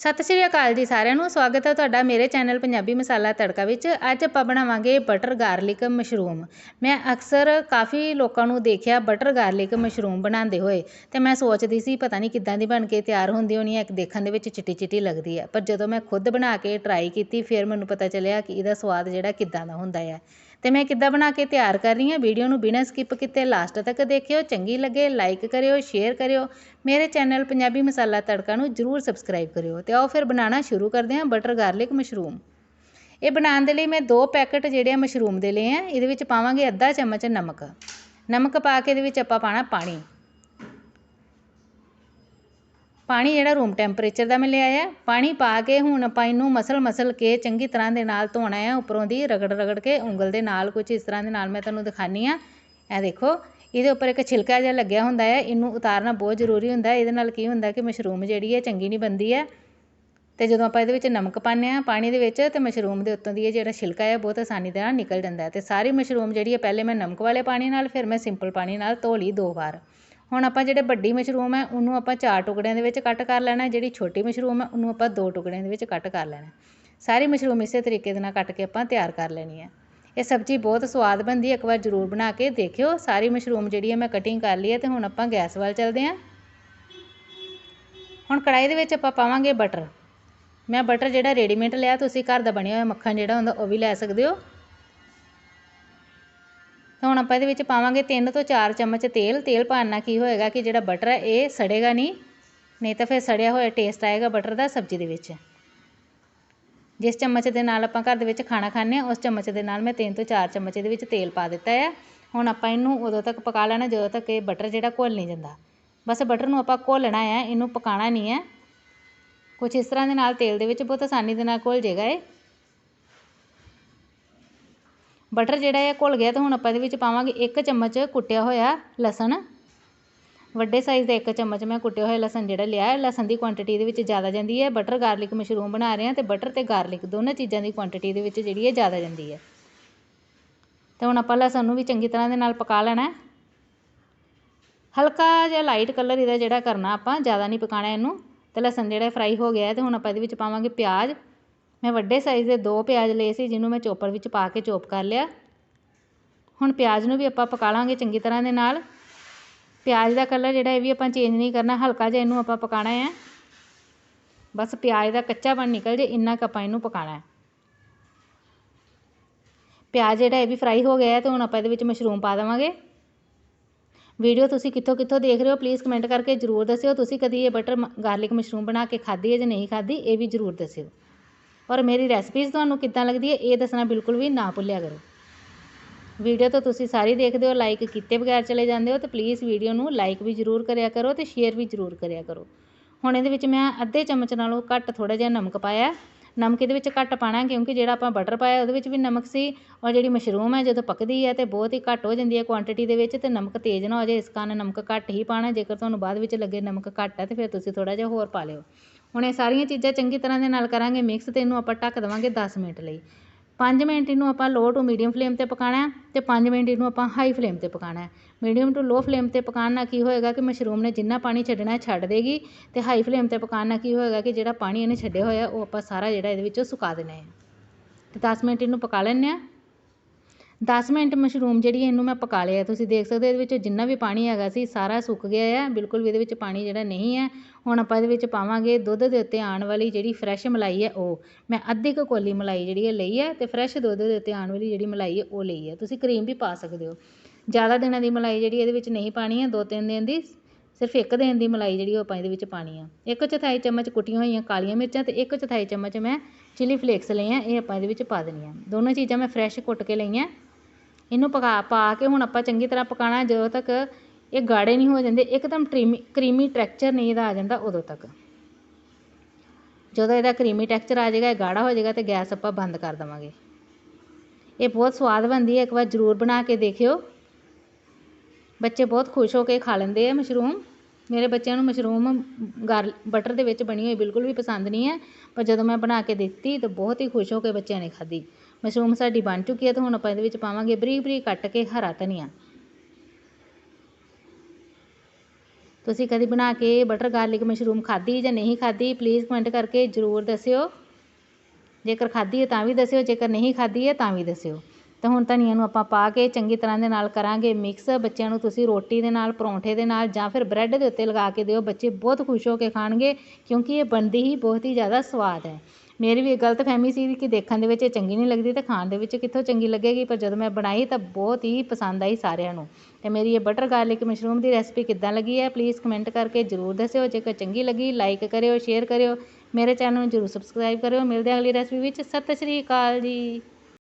ਸਤਿ ਸ਼੍ਰੀ ਅਕਾਲ ਜੀ ਸਾਰਿਆਂ ਨੂੰ। ਸਵਾਗਤ ਹੈ ਤੁਹਾਡਾ ਮੇਰੇ ਚੈਨਲ ਪੰਜਾਬੀ ਮਸਾਲਾ ਤੜਕਾ ਵਿੱਚ। ਅੱਜ ਆਪਾਂ ਬਣਾਵਾਂਗੇ ਬਟਰ ਗਾਰਲਿਕ ਮਸ਼ਰੂਮ। ਮੈਂ ਅਕਸਰ ਕਾਫੀ ਲੋਕਾਂ ਨੂੰ ਦੇਖਿਆ ਬਟਰ ਗਾਰਲਿਕ ਮਸ਼ਰੂਮ ਬਣਾਉਂਦੇ ਹੋਏ ਤੇ ਮੈਂ ਸੋਚਦੀ ਸੀ, ਪਤਾ ਨਹੀਂ ਕਿੱਦਾਂ ਦੀ ਬਣ ਕੇ ਤਿਆਰ ਹੁੰਦੀ ਹੋਣੀ ਹੈ, ਇੱਕ ਦੇਖਣ ਦੇ ਵਿੱਚ ਚਿੱਟੀ ਚਿੱਟੀ ਲੱਗਦੀ ਹੈ। ਪਰ ਜਦੋਂ ਮੈਂ ਖੁਦ ਬਣਾ ਕੇ ਟਰਾਈ ਕੀਤੀ, ਫਿਰ ਮੈਨੂੰ ਪਤਾ ਚੱਲਿਆ ਕਿ ਇਹਦਾ ਸਵਾਦ ਜਿਹੜਾ ਕਿੱਦਾਂ ਦਾ ਹੁੰਦਾ ਹੈ ਅਤੇ ਮੈਂ ਕਿੱਦਾਂ ਬਣਾ ਕੇ ਤਿਆਰ ਕਰ ਰਹੀ ਹਾਂ ਵੀਡੀਓ ਨੂੰ ਬਿਨਾਂ ਸਕਿੱਪ ਕੀਤੇ ਲਾਸਟ ਤੱਕ ਦੇਖਿਓ। ਚੰਗੀ ਲੱਗੇ ਲਾਈਕ ਕਰਿਓ ਸ਼ੇਅਰ ਕਰਿਓ। ਮੇਰੇ ਚੈਨਲ ਪੰਜਾਬੀ ਮਸਾਲਾ ਤੜਕਾ ਨੂੰ ਜਰੂਰ ਸਬਸਕ੍ਰਾਈਬ ਕਰਿਓ। ਤੇ ਆਓ ਫਿਰ ਬਣਾਉਣਾ ਸ਼ੁਰੂ ਕਰਦੇ ਹਾਂ ਬਟਰ ਗਾਰਲਿਕ ਮਸ਼ਰੂਮ ਇਹ ਬਣਾਉਣ ਦੇ ਲਈ ਮੈਂ ਦੋ ਪੈਕਟ ਜਿਹੜੇ ਆ ਮਸ਼ਰੂਮ ਦੇ ਲਏ ਆ, ਇਹਦੇ ਵਿੱਚ ਪਾਵਾਂਗੇ ਅੱਧਾ ਚਮਚ ਨਮਕ। ਨਮਕ ਪਾ ਕੇ ਇਹਦੇ ਵਿੱਚ ਆਪਾਂ ਪਾਣਾ ਪਾਣੀ। ਪਾਣੀ ਜਿਹੜਾ ਰੂਮ ਟੈਂਪਰੇਚਰ ਦਾ ਮੈਂ ਲਿਆ ਪਾਣੀ ਪਾ ਕੇ ਹੁਣ ਆਪਾਂ ਇਹਨੂੰ ਮਸਲ ਮਸਲ ਕੇ ਚੰਗੀ ਤਰ੍ਹਾਂ ਦੇ ਨਾਲ ਧੋਣਾ ਆ, ਉੱਪਰੋਂ ਦੀ ਰਗੜ ਰਗੜ ਕੇ ਉਂਗਲ ਦੇ ਨਾਲ ਕੁਝ ਇਸ ਤਰ੍ਹਾਂ ਦੇ ਨਾਲ ਮੈਂ ਤੁਹਾਨੂੰ ਦਿਖਾਨੀ ਆ। ਇਹ ਦੇਖੋ, ਇਹਦੇ ਉੱਪਰ ਇੱਕ ਛਿਲਕਾ ਜਿਹਾ ਲੱਗਿਆ ਹੁੰਦਾ ਹੈ ਇਹਨੂੰ ਉਤਾਰਨਾ ਬਹੁਤ ਜ਼ਰੂਰੀ ਹੁੰਦਾ ਹੈ ਇਹਦੇ ਨਾਲ ਕੀ ਹੁੰਦਾ ਕਿ ਮਸ਼ਰੂਮ ਜਿਹੜੀ ਹੈ ਚੰਗੀ ਨਹੀਂ ਬਣਦੀ ਹੈ ਤੇ ਜਦੋਂ ਆਪਾਂ ਇਹਦੇ ਵਿੱਚ ਨਮਕ ਪਾਉਂਦੇ ਆ ਪਾਣੀ ਦੇ ਵਿੱਚ, ਤੇ ਮਸ਼ਰੂਮ ਦੇ ਉੱਤੋਂ ਦੀ ਇਹ ਜਿਹੜਾ ਛਿਲਕਾ ਹੈ ਬਹੁਤ ਆਸਾਨੀ ਦੇ ਨਾਲ ਨਿਕਲ ਜਾਂਦਾ ਹੈ ਤੇ ਸਾਰੀ ਮਸ਼ਰੂਮ ਜਿਹੜੀ ਹੈ ਪਹਿਲੇ ਮੈਂ ਨਮਕ ਵਾਲੇ ਪਾਣੀ ਨਾਲ, ਫਿਰ ਮੈਂ ਸਿੰਪਲ ਪਾਣੀ ਨਾਲ ਧੋ ਲਈ ਦੋ ਵਾਰ। ਹੁਣ ਆਪਾਂ ਜਿਹੜੇ ਵੱਡੀ ਮਸ਼ਰੂਮ ਹੈ, ਉਹਨੂੰ ਆਪਾਂ ਚਾਰ ਟੁਕੜਿਆਂ ਦੇ ਵਿੱਚ ਕੱਟ ਕਰ ਲੈਣਾ ਜਿਹੜੀ ਛੋਟੀ ਮਸ਼ਰੂਮ ਹੈ, ਉਹਨੂੰ ਆਪਾਂ ਦੋ ਟੁਕੜਿਆਂ ਦੇ ਵਿੱਚ ਕੱਟ ਕਰ ਲੈਣਾ ਸਾਰੀ ਮਸ਼ਰੂਮ ਇਸੇ ਤਰੀਕੇ ਦੇ ਨਾਲ ਕੱਟ ਕੇ ਆਪਾਂ ਤਿਆਰ ਕਰ ਲੈਣੀ ਹੈ। ਇਹ ਸਬਜ਼ੀ ਬਹੁਤ ਸਵਾਦ ਬਣਦੀ ਹੈ, ਇੱਕ ਵਾਰ ਜ਼ਰੂਰ ਬਣਾ ਕੇ ਦੇਖਿਓ। ਸਾਰੀ ਮਸ਼ਰੂਮ ਜਿਹੜੀ ਹੈ, ਮੈਂ ਕਟਿੰਗ ਕਰ ਲਈ ਹੈ ਤੇ ਹੁਣ ਆਪਾਂ ਗੈਸ ਵੱਲ ਚੱਲਦੇ ਹਾਂ। ਹੁਣ ਕੜਾਈ ਦੇ ਵਿੱਚ ਆਪਾਂ ਪਾਵਾਂਗੇ ਬਟਰ ਮੈਂ ਬਟਰ ਜਿਹੜਾ ਰੈਡੀਮੇਡ ਲਿਆ, ਤੁਸੀਂ ਘਰ ਦਾ ਬਣਿਆ ਹੋਇਆ ਮੱਖਣ ਜਿਹੜਾ ਹੁੰਦਾ, ਉਹ ਵੀ ਲੈ ਸਕਦੇ ਹੋ। ਹੁਣ ਆਪਾਂ ਇਹਦੇ ਵਿੱਚ ਪਾਵਾਂਗੇ 3 ਤੋਂ 4 ਚਮਚ ਤੇਲ। ਤੇਲ ਪਾਉਣ ਨਾਲ ਕੀ ਹੋਏਗਾ ਕਿ ਜਿਹੜਾ ਬਟਰ ਹੈ ਇਹ ਸੜੇਗਾ ਨਹੀਂ ਨਹੀਂ ਤਾਂ ਫਿਰ ਸੜਿਆ ਹੋਇਆ ਟੇਸਟ ਆਏਗਾ ਬਟਰ ਦਾ ਸਬਜ਼ੀ ਦੇ ਵਿੱਚ। ਜਿਸ ਚਮਚ ਦੇ ਨਾਲ ਆਪਾਂ ਘਰ ਦੇ ਵਿੱਚ ਖਾਣਾ ਖਾਂਦੇ ਹਾਂ, ਉਸ ਚਮਚ ਦੇ ਨਾਲ ਮੈਂ 3 ਤੋਂ 4 ਚਮਚ ਇਹਦੇ ਵਿੱਚ ਤੇਲ ਪਾ ਦਿੱਤਾ ਹੈ ਹੁਣ ਆਪਾਂ ਇਹਨੂੰ ਉਦੋਂ ਤੱਕ ਪਕਾ ਲੈਣਾ, ਜਦੋਂ ਤੱਕ ਇਹ ਬਟਰ ਜਿਹੜਾ ਘੁਲ ਨਹੀਂ ਜਾਂਦਾ। ਬਸ ਬਟਰ ਨੂੰ ਆਪਾਂ ਘੋਲਣਾ ਹੈ ਇਹਨੂੰ ਪਕਾਣਾ ਨਹੀਂ ਹੈ ਕੁਝ ਇਸ ਤਰ੍ਹਾਂ ਦੇ ਨਾਲ ਤੇਲ ਦੇ ਵਿੱਚ ਬਹੁਤ ਆਸਾਨੀ ਦੇ ਨਾਲ ਘੁਲ ਜਾਏਗਾ ਇਹ। ਬਟਰ ਜਿਹੜਾ ਹੈ ਘੁਲ ਗਿਆ ਤਾਂ ਹੁਣ ਆਪਾਂ ਇਹਦੇ ਵਿੱਚ ਪਾਵਾਂਗੇ ਇੱਕ ਚਮਚ ਕੁੱਟਿਆ ਹੋਇਆ ਲਸਣ। ਵੱਡੇ ਸਾਈਜ਼ ਦਾ ਇੱਕ ਚਮਚ ਮੈਂ ਕੁੱਟਿਆ ਹੋਇਆ ਲਸਣ ਜਿਹੜਾ ਲਿਆ ਹੈ। ਲਸਣ ਦੀ ਕੁਆਂਟੀਟੀ ਇਹਦੇ ਵਿੱਚ ਜ਼ਿਆਦਾ ਜਾਂਦੀ ਹੈ। ਬਟਰ ਗਾਰਲਿਕ ਮਸ਼ਰੂਮ ਬਣਾ ਰਹੇ ਹਾਂ ਤੇ ਬਟਰ ਤੇ ਗਾਰਲਿਕ ਦੋਨਾਂ ਚੀਜ਼ਾਂ ਦੀ ਕੁਆਂਟੀਟੀ ਦੇ ਵਿੱਚ ਜਿਹੜੀ ਹੈ ਜ਼ਿਆਦਾ ਜਾਂਦੀ ਹੈ। ਤੇ ਹੁਣ ਆਪਾਂ ਲਸਣ ਨੂੰ ਵੀ ਚੰਗੀ ਤਰ੍ਹਾਂ ਦੇ ਨਾਲ ਪਕਾ ਲੈਣਾ ਹਲਕਾ ਜਿਹਾ ਲਾਈਟ ਕਲਰ ਇਹਦਾ ਜਿਹੜਾ ਕਰਨਾ ਆਪਾਂ, ਜ਼ਿਆਦਾ ਨਹੀਂ ਪਕਾਣਾ ਇਹਨੂੰ। ਤੇ ਲਸਣ ਜਿਹੜਾ ਫਰਾਈ ਹੋ ਗਿਆ ਤੇ ਹੁਣ ਆਪਾਂ ਇਹਦੇ ਵਿੱਚ ਪਾਵਾਂਗੇ ਪਿਆਜ਼। ਮੈਂ ਵੱਡੇ ਸਾਈਜ਼ ਦੇ ਦੋ ਪਿਆਜ਼ ਲਏ ਸੀ, ਜਿਹਨੂੰ ਮੈਂ ਚੋਪਰ ਵਿੱਚ ਪਾ ਕੇ ਚੋਪ ਕਰ ਲਿਆ। ਹੁਣ ਪਿਆਜ਼ ਨੂੰ ਵੀ ਆਪਾਂ ਪਕਾ ਲਾਂਗੇ ਚੰਗੀ ਤਰ੍ਹਾਂ ਦੇ ਨਾਲ। ਪਿਆਜ਼ ਦਾ ਕਲਰ ਜਿਹੜਾ ਇਹ ਵੀ ਆਪਾਂ ਚੇਂਜ ਨਹੀਂ ਕਰਨਾ, ਹਲਕਾ ਜਿਹਾ ਇਹਨੂੰ ਆਪਾਂ ਪਕਾਣਾ ਹੈ ਬਸ ਪਿਆਜ਼ ਦਾ ਕੱਚਾਪਣ ਨਿਕਲ ਜੇ, ਇੰਨਾ ਕੁ ਆਪਾਂ ਇਹਨੂੰ ਪਕਾਣਾ ਹੈ। ਪਿਆਜ਼ ਜਿਹੜਾ ਇਹ ਵੀ ਫਰਾਈ ਹੋ ਗਿਆ ਹੈ, ਤੇ ਹੁਣ ਆਪਾਂ ਇਹਦੇ ਵਿੱਚ ਮਸ਼ਰੂਮ ਪਾ ਦੇਵਾਂਗੇ। ਵੀਡੀਓ ਤੁਸੀਂ ਕਿੱਥੋਂ ਕਿੱਥੋਂ ਦੇਖ ਰਹੇ ਹੋ ਪਲੀਜ਼ ਕਮੈਂਟ ਕਰਕੇ ਜ਼ਰੂਰ ਦੱਸਿਓ। ਤੁਸੀਂ ਕਦੀ ਇਹ ਬਟਰ ਗਾਰਲਿਕ ਮਸ਼ਰੂਮ ਬਣਾ ਕੇ ਖਾਧੀ ਹੈ ਜਾਂ ਨਹੀਂ ਖਾਧੀ, ਇਹ ਵੀ ਜ਼ਰੂਰ ਦੱਸਿਓ। ਔਰ ਮੇਰੀ ਰੈਸਪੀਜ਼ ਤੁਹਾਨੂੰ ਕਿੱਦਾਂ ਲੱਗਦੀ ਹੈ, ਇਹ ਦੱਸਣਾ ਬਿਲਕੁਲ ਵੀ ਨਾ ਭੁੱਲਿਆ ਕਰੋ। ਵੀਡੀਓ ਤਾਂ ਤੁਸੀਂ ਸਾਰੀ ਦੇਖਦੇ ਹੋ ਲਾਈਕ ਕੀਤੇ ਬਗੈਰ ਚਲੇ ਜਾਂਦੇ ਹੋ, ਤੇ ਪਲੀਜ਼ ਵੀਡੀਓ ਨੂੰ ਲਾਈਕ ਵੀ ਜ਼ਰੂਰ ਕਰਿਆ ਕਰੋ ਤੇ ਸ਼ੇਅਰ ਵੀ ਜ਼ਰੂਰ ਕਰਿਆ ਕਰੋ। ਹੁਣ ਇਹਦੇ ਵਿੱਚ ਮੈਂ ਅੱਧੇ ਚਮਚ ਨਾਲੋਂ ਘੱਟ ਥੋੜਾ ਜਿਹਾ ਨਮਕ ਪਾਇਆ। ਨਮਕ ਇਹਦੇ ਵਿੱਚ ਘੱਟ ਪਾਣਾ ਕਿਉਂਕਿ ਜਿਹੜਾ ਆਪਾਂ ਬਟਰ ਪਾਇਆ, ਉਹਦੇ ਵਿੱਚ ਵੀ ਨਮਕ ਸੀ ਔਰ ਜਿਹੜੀ ਮਸ਼ਰੂਮ ਹੈ ਜਦੋਂ ਪੱਕਦੀ ਹੈ ਤੇ ਬਹੁਤ ਹੀ ਘੱਟ ਹੋ ਜਾਂਦੀ ਹੈ ਕੁਆਂਟੀਟੀ ਦੇ ਵਿੱਚ ਤੇ ਨਮਕ ਤੇਜ਼ ਨਾ ਹੋ ਜਾਏ, ਇਸ ਕਾਰਨ ਨਮਕ ਘੱਟ ਹੀ ਪਾਣਾ ਜੇਕਰ ਤੁਹਾਨੂੰ ਬਾਅਦ ਵਿੱਚ ਲੱਗੇ ਨਮਕ ਘੱਟ ਹੈ ਤੇ ਫਿਰ ਤੁਸੀਂ ਥੋੜਾ ਜਿਹਾ ਹੋਰ ਪਾ ਲਿਓ। ਹੁਣ ਇਹ ਸਾਰੀਆਂ ਚੀਜ਼ਾਂ ਚੰਗੀ ਤਰ੍ਹਾਂ ਦੇ ਨਾਲ ਕਰਾਂਗੇ ਮਿਕਸ ਤੇ ਇਹਨੂੰ ਆਪਾਂ ਢੱਕ ਦੇਵਾਂਗੇ 10 ਮਿੰਟ ਲਈ। 5 ਮਿੰਟ ਇਹਨੂੰ ਆਪਾਂ ਲੋ ਟੂ ਮੀਡੀਅਮ ਫਲੇਮ ਤੇ ਪਕਾਣਾ ਤੇ 5 ਮਿੰਟ ਇਹਨੂੰ ਆਪਾਂ ਹਾਈ ਫਲੇਮ ਤੇ ਪਕਾਣਾ ਮੀਡੀਅਮ ਟੂ ਲੋ ਫਲੇਮ ਤੇ ਪਕਾਉਣ ਨਾਲ ਕੀ ਹੋਏਗਾ ਕਿ ਮਸ਼ਰੂਮ ਨੇ ਜਿੰਨਾ ਪਾਣੀ ਛੱਡਣਾ ਛੱਡ ਦੇਗੀ ਤੇ ਹਾਈ ਫਲੇਮ ਤੇ ਪਕਾਉਣ ਨਾਲ ਕੀ ਹੋਏਗਾ ਕਿ ਜਿਹੜਾ ਪਾਣੀ ਇਹਨੇ ਛੱਡਿਆ ਹੋਇਆ ਉਹ ਆਪਾਂ ਸਾਰਾ ਜਿਹੜਾ ਇਹਦੇ ਵਿੱਚੋਂ ਸੁਕਾ ਦੇਣਾ ਹੈ। ਤੇ 10 ਮਿੰਟ ਇਹਨੂੰ ਪਕਾ ਲੈਣੇ ਆ ਦਸ ਮਿੰਟ ਮਸ਼ਰੂਮ ਜਿਹੜੀ ਇਹਨੂੰ ਮੈਂ ਪਕਾ ਲਿਆ। ਤੁਸੀਂ ਦੇਖ ਸਕਦੇ ਇਹਦੇ ਵਿੱਚ ਜਿੰਨਾ ਵੀ ਪਾਣੀ ਹੈਗਾ ਸੀ, ਸਾਰਾ ਸੁੱਕ ਗਿਆ ਹੈ ਬਿਲਕੁਲ ਵੀ ਇਹਦੇ ਵਿੱਚ ਪਾਣੀ ਜਿਹੜਾ ਨਹੀਂ ਹੈ। ਹੁਣ ਆਪਾਂ ਇਹਦੇ ਵਿੱਚ ਪਾਵਾਂਗੇ ਦੁੱਧ ਦੇ ਉੱਤੇ ਆਉਣ ਵਾਲੀ ਜਿਹੜੀ ਫਰੈਸ਼ ਮਲਾਈ ਹੈ, ਉਹ। ਮੈਂ ਅੱਧੀ ਕੁ ਕੋਲੀ ਮਲਾਈ ਜਿਹੜੀ ਹੈ, ਲਈ ਹੈ ਤੇ ਫਰੈਸ਼ ਦੁੱਧ ਦੇ ਉੱਤੇ ਆਉਣ ਵਾਲੀ ਜਿਹੜੀ ਮਲਾਈ ਹੈ, ਉਹ ਲਈ ਹੈ। ਤੁਸੀਂ ਕਰੀਮ ਵੀ ਪਾ ਸਕਦੇ ਹੋ। ਜ਼ਿਆਦਾ ਦਿਨਾਂ ਦੀ ਮਲਾਈ ਜਿਹੜੀ ਇਹਦੇ ਵਿੱਚ ਨਹੀਂ ਪਾਣੀ ਹੈ, ਦੋ ਤਿੰਨ ਦਿਨ ਦੀ, ਸਿਰਫ ਇੱਕ ਦਿਨ ਦੀ ਮਲਾਈ ਜਿਹੜੀ ਉਹ ਆਪਾਂ ਇਹਦੇ ਵਿੱਚ ਪਾਣੀ ਆ। ਇੱਕ ਚੌਥਾਈ ਚਮਚ ਕੁੱਟੀਆਂ ਹੋਈਆਂ ਕਾਲੀਆਂ ਮਿਰਚਾਂ ਤੇ ਇੱਕ ਚੌਥਾਈ ਚਮਚ ਮੈਂ ਚਿਲੀ ਫਲੇਕਸ ਲਈਆਂ, ਇਹ ਆਪਾਂ ਇਹਦੇ ਵਿੱਚ ਪਾ ਦੇਣੀਆਂ। ਦੋਨੋਂ ਚੀਜ਼ਾਂ ਮੈਂ ਫਰੈਸ਼ ਕੁੱਟ ਕੇ ਲਈਆਂ। ਇਹਨੂੰ ਪਕਾ, ਪਾ ਕੇ ਹੁਣ ਆਪਾਂ ਚੰਗੀ ਤਰ੍ਹਾਂ ਪਕਾਉਣਾ ਜਦੋਂ ਤੱਕ ਇਹ ਗਾੜੇ ਨਹੀਂ ਹੋ ਜਾਂਦੇ, ਇੱਕਦਮ ਟ੍ਰੀਮੀ ਕਰੀਮੀ ਟੈਕਸਚਰ ਨਹੀਂ ਇਹਦਾ ਆ ਜਾਂਦਾ ਉਦੋਂ ਤੱਕ। ਜਦੋਂ ਇਹਦਾ ਕਰੀਮੀ ਟੈਕਸਚਰ ਆ ਜਾਏਗਾ, ਇਹ ਗਾੜਾ ਹੋ ਜਾਏਗਾ ਤੇ ਗੈਸ ਆਪਾਂ ਬੰਦ ਕਰ ਦੇਵਾਂਗੇ। ਇਹ ਬਹੁਤ ਸਵਾਦ ਬਣਦੀ ਹੈ, ਇੱਕ ਵਾਰ ਜ਼ਰੂਰ ਬਣਾ ਕੇ ਦੇਖਿਓ। ਬੱਚੇ ਬਹੁਤ ਖੁਸ਼ ਹੋ ਕੇ ਖਾ ਲੈਂਦੇ ਆ ਮਸ਼ਰੂਮ। ਮੇਰੇ ਬੱਚਿਆਂ ਨੂੰ ਮਸ਼ਰੂਮ ਗਾਰ, ਬਟਰ ਦੇ ਵਿੱਚ ਬਣੀ ਹੋਈ ਬਿਲਕੁਲ ਵੀ ਪਸੰਦ ਨਹੀਂ ਹੈ, ਪਰ ਜਦੋਂ ਮੈਂ ਬਣਾ ਕੇ ਦਿੱਤੀ ਤਾਂ ਬਹੁਤ ਹੀ ਖੁਸ਼ ਹੋ ਕੇ ਬੱਚਿਆਂ ਨੇ ਖਾਧੀ। ਮਸ਼ਰੂਮ ਸਾਡੀ ਬਣ ਚੁੱਕੀ ਹੈ ਤੇ ਹੁਣ ਆਪਾਂ ਇਹਦੇ ਵਿੱਚ ਪਾਵਾਂਗੇ ਬਰੀਕ ਬਰੀਕ ਕੱਟ ਕੇ ਹਰਾ ਧਨੀਆ। ਤੁਸੀਂ ਕਦੀ ਬਣਾ ਕੇ ਬਟਰ ਗਾਰਲਿਕ ਮਸ਼ਰੂਮ ਖਾਧੀ ਜਾਂ ਨਹੀਂ ਖਾਧੀ ਪਲੀਜ਼ ਕਮੈਂਟ ਕਰਕੇ ਜ਼ਰੂਰ ਦੱਸਿਓ। ਜੇਕਰ ਖਾਧੀ ਹੈ ਤਾਂ ਵੀ ਦੱਸਿਓ, ਜੇਕਰ ਨਹੀਂ ਖਾਧੀ ਹੈ ਤਾਂ ਵੀ ਦੱਸਿਓ। ਤਾਂ ਹੁਣ ਧਨੀਆ ਨੂੰ ਆਪਾਂ ਪਾ ਕੇ ਚੰਗੀ ਤਰ੍ਹਾਂ ਦੇ ਨਾਲ ਕਰਾਂਗੇ ਮਿਕਸ ਬੱਚਿਆਂ ਨੂੰ ਤੁਸੀਂ ਰੋਟੀ ਦੇ ਨਾਲ, ਪਰੌਂਠੇ ਦੇ ਨਾਲ ਜਾਂ ਫਿਰ ਬ੍ਰੈਡ ਦੇ ਉੱਤੇ ਲਗਾ ਕੇ ਦਿਓ। ਬੱਚੇ ਬਹੁਤ ਖੁਸ਼ ਹੋ ਕੇ ਖਾਣਗੇ ਕਿਉਂਕਿ ਇਹ ਬਣਦੀ ਹੀ ਬਹੁਤ ਹੀ ਜ਼ਿਆਦਾ ਸਵਾਦ ਹੈ। ਮੇਰੀ ਵੀ ਇਹ ਗਲਤ ਫਹਿਮੀ ਸੀ ਕਿ ਦੇਖਣ ਦੇ ਵਿੱਚ ਇਹ ਚੰਗੀ ਨਹੀਂ ਲੱਗਦੀ ਅਤੇ ਖਾਣ ਦੇ ਵਿੱਚ ਕਿੱਥੋਂ ਚੰਗੀ ਲੱਗੇਗੀ, ਪਰ ਜਦੋਂ ਮੈਂ ਬਣਾਈ ਤਾਂ ਬਹੁਤ ਹੀ ਪਸੰਦ ਆਈ ਸਾਰਿਆਂ ਨੂੰ। ਅਤੇ ਮੇਰੀ ਇਹ ਬਟਰ ਗਾਰਲਿਕ ਮਸ਼ਰੂਮ ਦੀ ਰੈਸਪੀ ਕਿੱਦਾਂ ਲੱਗੀ ਹੈ ਪਲੀਜ਼ ਕਮੈਂਟ ਕਰਕੇ ਜ਼ਰੂਰ ਦੱਸਿਓ। ਜੇਕਰ ਚੰਗੀ ਲੱਗੀ ਲਾਈਕ ਕਰਿਓ ਸ਼ੇਅਰ ਕਰਿਓ। ਮੇਰੇ ਚੈਨਲ ਨੂੰ ਜ਼ਰੂਰ ਸਬਸਕ੍ਰਾਈਬ ਕਰਿਓ। ਮਿਲਦੇ ਹਾਂ ਅਗਲੀ ਰੈਸਪੀ ਵਿੱਚ। ਸਤਿ ਸ਼੍ਰੀ ਅਕਾਲ ਜੀ।